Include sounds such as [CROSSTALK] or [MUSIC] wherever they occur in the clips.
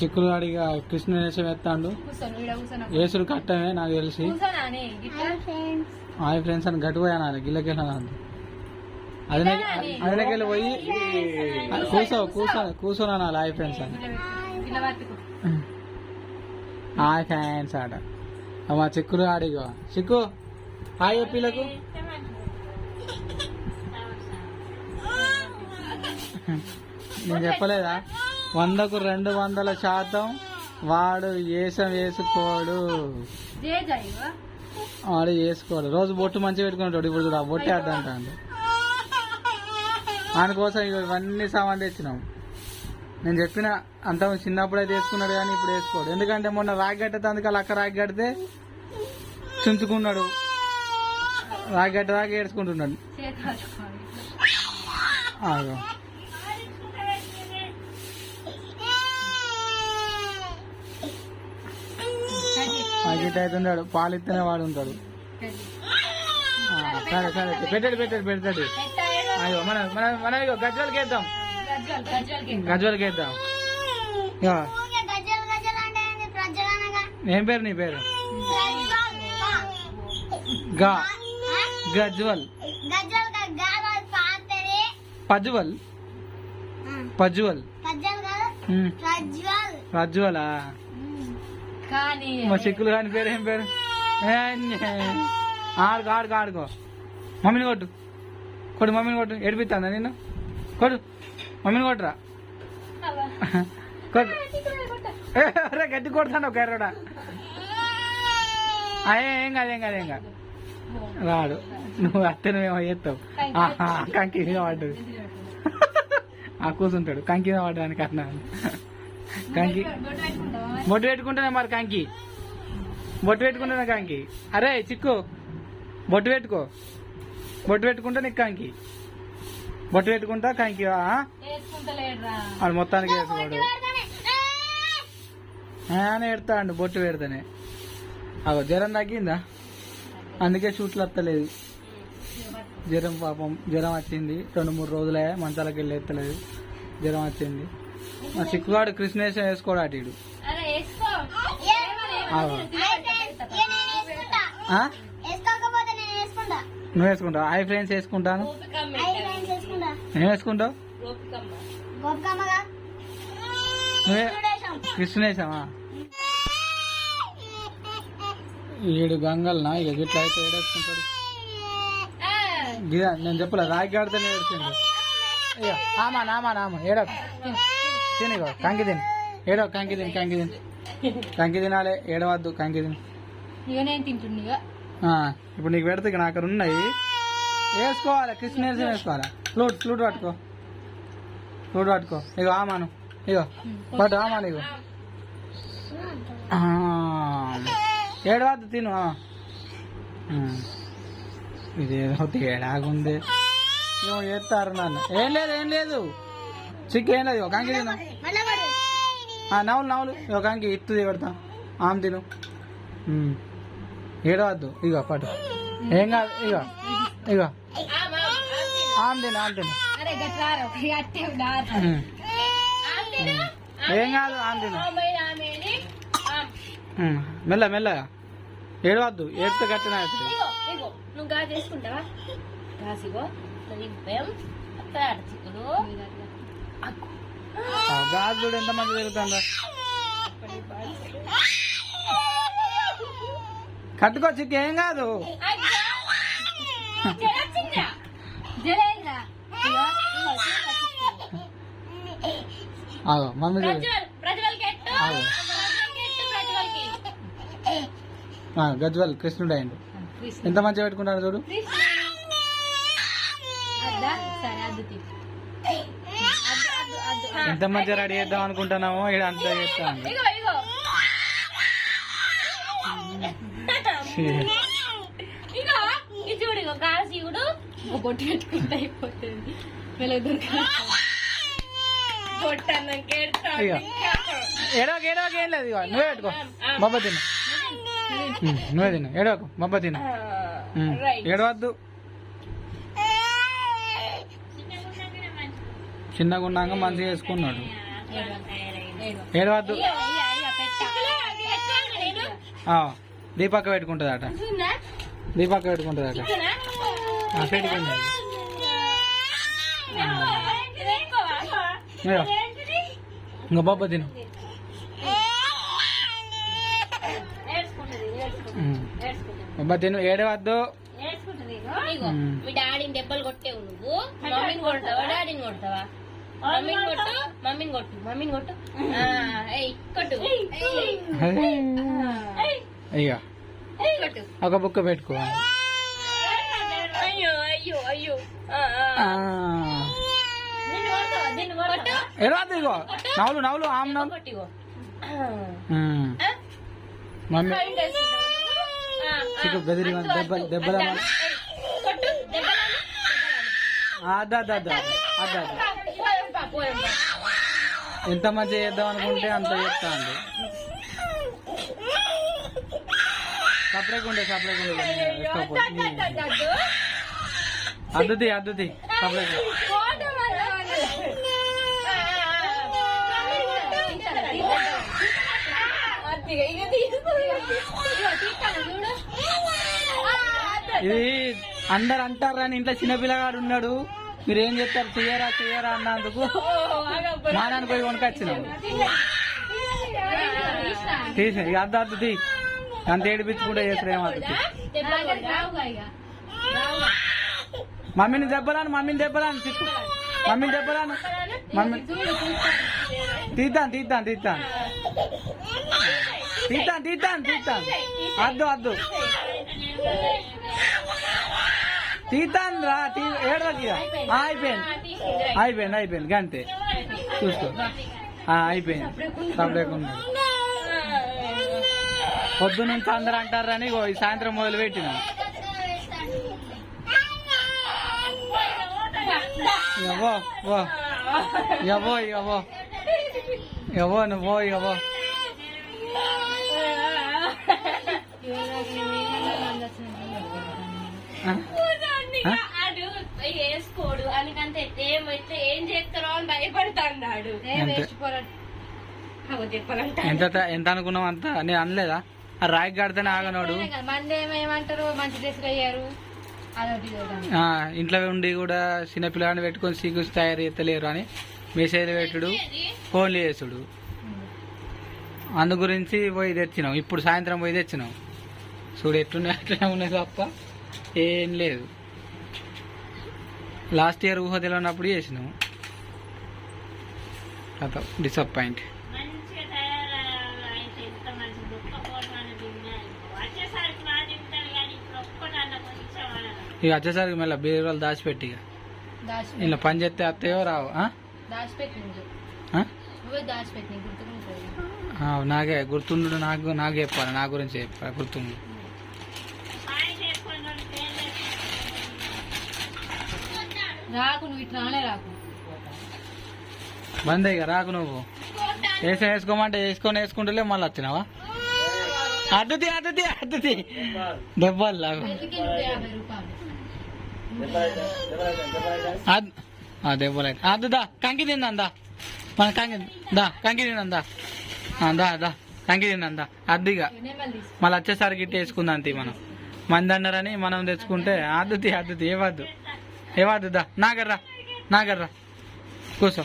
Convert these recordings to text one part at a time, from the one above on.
చిక్కులు అడిగా కృష్ణ వేషం ఎత్తాడు ఏసుడు కట్టమే నాకు తెలిసి. హాయ్ ఫ్రెండ్స్ అని గట్టు పోయాను అది గిల్లకెళ్ళాను అది అదినకెళ్ళి పోయి కూర్చో కూర్చో కూర్చోను అనాలి హాయ్ ఫ్రెండ్స్ అని. హాయ్ ఫ్రెండ్స్ ఆట. మా చిక్కులు ఆడిగో చిక్కు హాయ్ పిల్లకు. నేను చెప్పలేదా? వందకు రెండు వందల శాతం వాడు ఏసం వేసుకోడు. వాడు వేసుకోడు. రోజు బొట్టు మంచిగా పెట్టుకుంటాడు ఇప్పుడు చూడు ఆ బొట్టే అద్దంటాడు ఆయన కోసం ఇగో ఇవన్నీ సామాన్ తెచ్చినాం. నేను చెప్పిన అంత చిన్నప్పుడే తీసుకున్నాడు కానీ ఇప్పుడు వేసుకోడు. ఎందుకంటే మొన్న రాగి కట్టితే అందుకే అక్క రాగి కడితే చుంచుకున్నాడు. రాగి కట్ట రాగి ఏడ్చుకుంటున్నాడు. రాగి కట్ట అవుతున్నాడు పాలు ఇస్తేనే వాడు ఉంటాడు. సరే సరే పెట్టాడు పెట్టాడు పెడతాడు. అయ్యో మన మన మన ఇగో గజ్వలకి వేద్దాం గజ్వలకి వేద్దాం ఏం పేరు నీ పేరు? గా. గజ్వల్. పజ్వల్. పజ్వల్. కానీ మా చిక్కులు కాని పేరు ఏం పేరు. ఆడుకో ఆడుకో ఆడుకో. మమ్మీని కొట్టు. కొట్టు మమ్మీని కొట్టు. ఏడిపిస్తాను నిన్ను? కొట్టు. మమ్మీని కొట్టురా? కొట్టు. అరే గట్టి కొడతాను ఒక ఎర్రడా? అయ్యే ఏం కాదు ఏం కాదు ఏం కాదు. రాడు. నువ్వు అత్తే నువ్వేమో చేస్తావు. కంకి పడ్డది. ఆ కూర్చుంటాడు కంకి పడ్డానికి అన్నా కంకి. బొట్టు పెట్టుకుంటేనే మరి కంకి? బొట్టు పెట్టుకుంటేనే కంకి? అరే చిక్కు. బొట్టు పెట్టుకో. బొట్టు పెట్టుకుంటే నీకు కంకి. బొట్టు పెట్టుకుంటా కంకి వాడు మొత్తానికి వేసుకోడు. అని ఎడతాడు బొట్టు పెడితేనే. అగో జ్వరం తగ్గిందా? అందుకే షూట్లు వస్తలేదు. జ్వరం పాపం జ్వరం వచ్చింది. రెండు మూడు రోజులే మంచాలకి వెళ్ళి ఎత్తలేదు. జ్వరం వచ్చింది. మా చిక్కుగాడు కృష్ణేశం వేసుకోడు అటు ఇడు నువ్వు వేసుకుంటావు? హాయ్ ఫ్రెండ్స్ వేసుకుంటాను. నేను వేసుకుంటావు? నువ్వే? కృష్ణేశమా ఈడు గంగల్నా? ఇక గిట్ల అయితే ఏడేసుకుంటాడు. నేను చెప్పలే రాగి ఆడితేనే ఏడ్చిండు. అయ్యో ఆమా నామా నామా ఏడో తినిగో కంకి తిని. ఏడో కంకి తిని కంకి తిని. కంకి తినాలి ఏడవద్దు కంకి తిని. ఇక నేను ఇప్పుడు నీకు పెడితే ఇక అక్కడ ఉన్నాయి. వేసుకోవాలి కృష్ణేశం వేసుకోవాలి? ఫ్లూట్ ఫ్లూట్ పట్టుకో. ఫ్లూట్ పట్టుకో. ఇగో ఆమాను ఇగో పట్టు ఆమాను ఇగో. ఏడవద్దు తిను. ఇదేదో తేడాగుంది. ఏమో చేస్తారు నాన్న. ఏం లేదు ఏం లేదు. చిక్కు ఏం లేదు ఒక అంకి తిందాం నవ్వులు నవ్వులు. ఒక అంకి ఇత్తు పెడతా ఆమె తిను. ఏడవద్దు. ఇక పట్టు. ఏం కాదు. ఇక ఇక ఆమె తిను ఆమె తిను. ఏం కాదు. ఆమె తిను. ఉమ్. మెల్ల మెల్లగా. ఏడవద్దు. ఏడితే కట్టిన అవుతుంది ఇగో ఇగో నువ్వు గా చేసుకుంటావా గాజు చూడు ఎంత మంది తిరుగుతుందో కట్టుకో చిక్కు ఏం కాదు. మమ్మీ గజ్వల్ కృష్ణుడు అయిండు. ఎంత మంచిగా పెట్టుకుంటాడు చూడు అద్దా సరే అద్దు తీ అద్దు అద్దు అద్దు ఆ. ఎంత మంచిగా రెడీ చేద్దాం అనుకుంటున్నామో ఇక్కడ అంతా ఇది చూడు ఒక బొట్టు పెట్టుకుంటే అయిపోతుంది. ఏం లేదు నువ్వే పెట్టుకో. తిను. ఉమ్, నువ్వే తిను. ఏడోకు తిను. రైట్. ఏడవద్దు. చిన్నగా ఉన్నాక మంచిగా వేసుకున్నాడు ఏడవద్దు దీపక్క పెట్టుకుంటుందట చూస్తుందా? దీపక్క పెట్టుకుంటుందట? ఎక్కువ? ఇదిగో, ఏంటిది? ఇంకా బాబా తిను. బాబా తిను ఏడవద్దు. మీ డాడీని దెబ్బలు కొట్టేవు నువ్వు మమ్మీని కొడతావా డాడీని కొడతావా మమ్మీని కొట్టు మమ్మీని కొట్టు మమ్మీని కొట్టు. [LAUGHS] ఆ, ఏయ్ కొట్టు. అయ్యో. ఏయ్, కొట్టు. ఒక బుక్క పెట్టుకో. అయ్యో అయ్యో? ఏడవద్దు ఇగో. నవ్వులు నవ్వులు ఆమ్? మమ్మీ. నువ్వు? అద్దు, దెబ్బలు. దెబ్బలు అద్దా. ఏయ్, కొట్టు. దెబ్బలు ఎంత మంచి చేద్దాం అనుకుంటే అంత చేస్తా అండి సపరేట్ ఉండే సపరేట్ ఉండే అద్దు, అద్దు, అద్దు, అద్దు. అద్దుతి అద్దుతి సపరేట్. ఇది అందరు అంటారు కానీ ఇంట్లో చిన్నపిల్లగాడు ఉన్నాడు మీరు ఏం చెప్తారు చెయ్యరా చెయ్యరా అన్నందుకు? ఓ, మానాన్ని పోయి కొనుకొచ్చినాం తీసినా. తీసి ఇక అద్దు తీ. అంత ఏడిపించుకుంటే చేస్తారు ఏం మమ్మీని దెబ్బలాను మమ్మీని దెబ్బలాను చిక్కు. మమ్మీని దెబ్బలాను. మమ్మీ తీద్దాం తీద్దాం తీద్దాం. తీద్దాం తీద్దాం తీద్దాం. అద్దు అద్దు. తీద్దాం రా తీ. ఆ, అయిపోయింది. అయిపోయింది. అయిపోయింది. గంతే. చూసుకో. అయిపోయింది. సపరేకున్నాడు పొద్దు నుంచి అందరు అంటారని ఈ సాయంత్రం మొదలు పెట్టిన ఇగో ఓ ఇగో ఇగో ఇగో నువ్వు ఇగో ఆడు వేసుకోడు. అందుకంతే ఏం చేస్తారో అని భయపడుతున్నాడు. ఎంత? ఎంత అనుకున్నావు అంత? నేను అనలేదా? ఆ రాయికి కడితేనే ఆగనోడు. ఏమంటారు? మంచి అయ్యారు అదొకటి ఇంట్లో ఉండి కూడా చిన్నపిల్లని పెట్టుకొని సీక్రెట్స్ తయారు చేస్తలేరు అని మెసేజ్లు పెట్టుడు ఫోన్లు చేసుడు అందు గురించి పోయి తెచ్చినాం. ఇప్పుడు సాయంత్రం పోయి తెచ్చినాం. చూడు ఎట్లున్నాయి అట్లనే ఉన్నాయి తప్ప ఏం లేదు. లాస్ట్ ఇయర్ ఊహ తెలియనప్పుడు చేసినాం కథ డిసప్పాయింట్. ఇక వచ్చేసరికి మళ్ళీ బీరువాళ్ళు దాచిపెట్టి ఇక. ఇలా పని చేస్తే అత్తయో రావు నాకే గుర్తుండు నాకు నాకు చెప్పాలి నా గురించి చెప్పాలి గుర్తుండు. రాకు నువ్వు ఇట్లా రాలే రాకు. బంద్ ఇక రాకు నువ్వు. వేసి వేసుకోమంటే వేసుకొని వేసుకుంటలే మళ్ళీ వచ్చినావా? అద్దుతి అద్దుతి అద్దుతి దెబ్బలు లాగు. దెబ్బలు అయితే. అద్దుదా కంకి తిందా మన కంకి దా కంకి తిందా దా. దా కంకి తిందా అద్దిగా మళ్ళీ వచ్చేసరికి ఇట్ట వేసుకుందాం తీ మనం. మంది అన్నారని మనం తెచ్చుకుంటే అద్దుతి అద్దుతి ఏవద్దు ఏవద్దు దా నాగర్రా నాగర్రా. కూర్చో.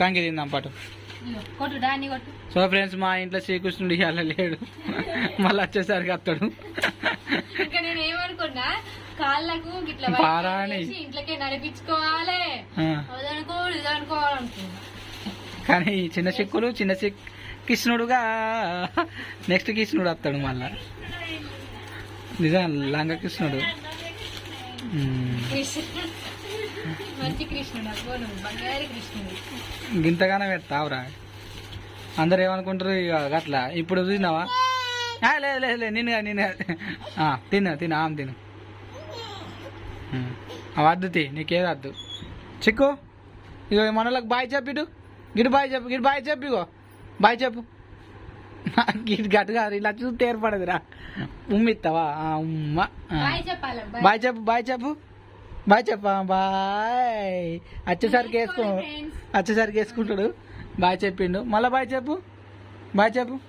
కంకి తిందాం పాటు. సో ఫ్రెండ్స్ మా ఇంట్లో శ్రీకృష్ణుడు ఇవాళ లేడు. మళ్ళీ వచ్చేసరికి కాళ్ళకు ఇంట్లోకే నడిపించుకోవాలి. ఇదనుకోవాలనుకున్నా. కానీ చిన్న చిక్కులు చిన్న చిక్ కృష్ణుడుగా. నెక్స్ట్ కృష్ణుడు వస్తాడు మళ్ళా. నిజం లంగ కృష్ణుడు. మంచి కృష్ణుడు. అబ్బో నువ్వు బంగారు కృష్ణుడు గింతగానే పెడతావురా అందరు ఏమనుకుంటారు? ఇక అట్లా ఇప్పుడు చూసినావా? లేదు లేదు లేదు నిన్ను కాదు, నిన్ను తిన్నా ఆ, తిను ఆమె తిను. వద్దు తి నీకేది వద్దు. చిక్కు. ఇగో మనలకు బాయ్ చెప్పిడు. ఇటు గిడు బాయ్ చెప్పు గిడు బాయ్ చెప్పిగో బాయ్ చెప్పు. గిడు గట్టుగా ఇలా చూస్తే ఏర్పడదురా. ఉమ్మిస్తావా ఆ, ఉమ్మ. బాయ్ చెప్పు బాయ్ చెప్పు. బాయ్ చెప్పా బాయ్. వచ్చేసరికి వేసుకో. వచ్చేసరికి వేసుకుంటాడు. బాయ్ చెప్పిండు. మళ్ళా బాయ్ చెప్పు. బాయ్ చెప్పు.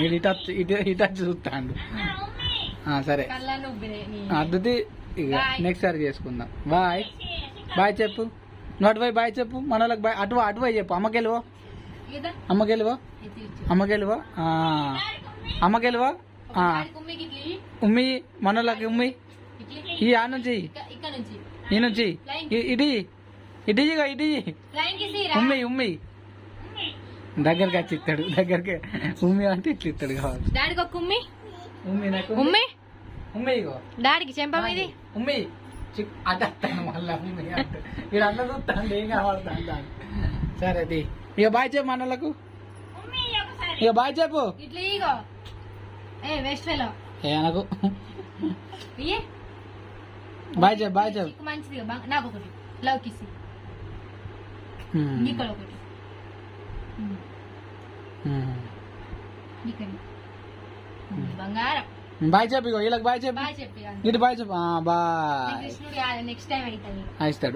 ఇటు ఇటు ఇటు చూస్తాడు. సరే. అద్దుతి ఇక. నెక్స్ట్ సారి చేసుకుందాం. బాయ్. బాయ్ చెప్పు. నువ్వు అటువై బాయ్ చెప్పు. మన వాళ్ళకి బాయ్ అటు అటువై చెప్పు. అమ్మకెళ్ళివో ఇదా అమ్మకెళ్ళివో ఇది. అమ్మకెళ్ళివో అమ్మకెళ్ళివో. ఉమ్మి మన వాళ్ళకి ఉమ్మి. ఈ ఆ నుంచి ఈ నుంచి ఇ- ఇటు ఇటు ఉమ్మి ఉమ్మి. దగ్గరికి వచ్చి ఇస్తాడు. దగ్గరికి. ఉమ్మి అంటే ఇట్లా ఇస్తాడు కావాలి డాడీకి ఒక కుమ్మి ఉమ్మి నాకు ఉమ్మి. ఉమ్మి? ఇగో. డాడీకి చెంప మీది? ఉమ్మి. వస్తాను మళ్ళా ఉమ్మి అంటే. అన్న చూస్తాను ఏం కావాలి సరే అది ఇక బాయ్ చెప్పు మనలకు ఇక బాయ్ చెప్పు. ఏ అనకు. బాయ్ చెప్పు బాయ్ చెప్పు. మంచిది నాకు ఒకటి. లవ్ కిసి. ఇక్కడ ఒకటి. బంగారం. బాయ్ చెప్పు వీళ్ళకి బాయ్ చెప్పు. ఇటు బాయ్ చెప్పు. బాయ్. Next time